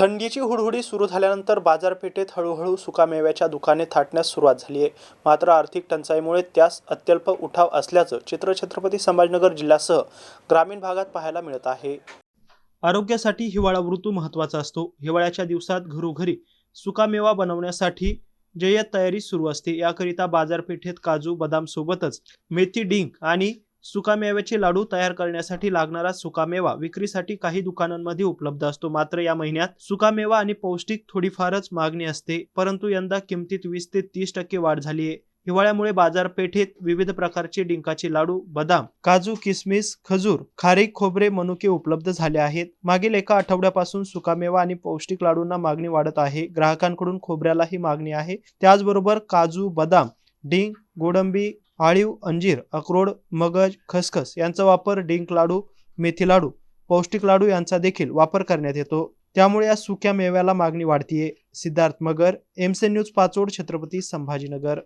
थंडीची हुडहुडी सुरू झाल्यानंतर बाजारपेठेत हळूहळू सुकामेव्याच्या दुकाने थाटण्यास सुरुवात झाली आहे. मात्र आर्थिक टंचाईमुळे त्यास अत्यल्प उठाव असल्याचं चित्र छत्रपती संभाजीनगर जिल्ह्यासह ग्रामीण भागात पाहायला मिळत आहे. आरोग्यासाठी हिवाळा ऋतू महत्त्वाचा असतो. हिवाळ्याच्या दिवसात घरोघरी सुकामेवा बनवण्यासाठी जय्यत तयारी सुरू असते. याकरिता बाजारपेठेत काजू बदामसोबतच मेथी डिंक आणि सुकामेव्याचे लाडू तयार करण्यासाठी लागणारा सुकामेवा विक्रीसाठी काही दुकानांमध्ये उपलब्ध असतो. मात्र या महिन्यात सुकामेवा आणि पौष्टिक थोडीफारच मागणी असते. परंतु यंदा किमतीत वीस ते तीस टक्के वाढ झाली आहे. हिवाळ्यामुळे बाजारपेठेत विविध प्रकारचे डिंकाचे लाडू बदाम काजू किसमिस खजूर खारी खोबरे मनुके उपलब्ध झाले आहेत. मागील एका आठवड्यापासून सुकामेवा आणि पौष्टिक लाडूंना मागणी वाढत आहे. ग्राहकांकडून खोबऱ्यालाही मागणी आहे. त्याचबरोबर काजू बदाम डिंक गोडंबी आळीव अंजीर अक्रोड मगज खसखस यांचा वापर डिंक लाडू मेथी लाडू पौष्टिक लाडू यांचा देखील वापर करण्यात येतो. त्यामुळे या सुक्या मेव्याला मागणी वाढतीये. सिद्धार्थ मगर एमसे न्यूज पाचोड छत्रपती संभाजीनगर.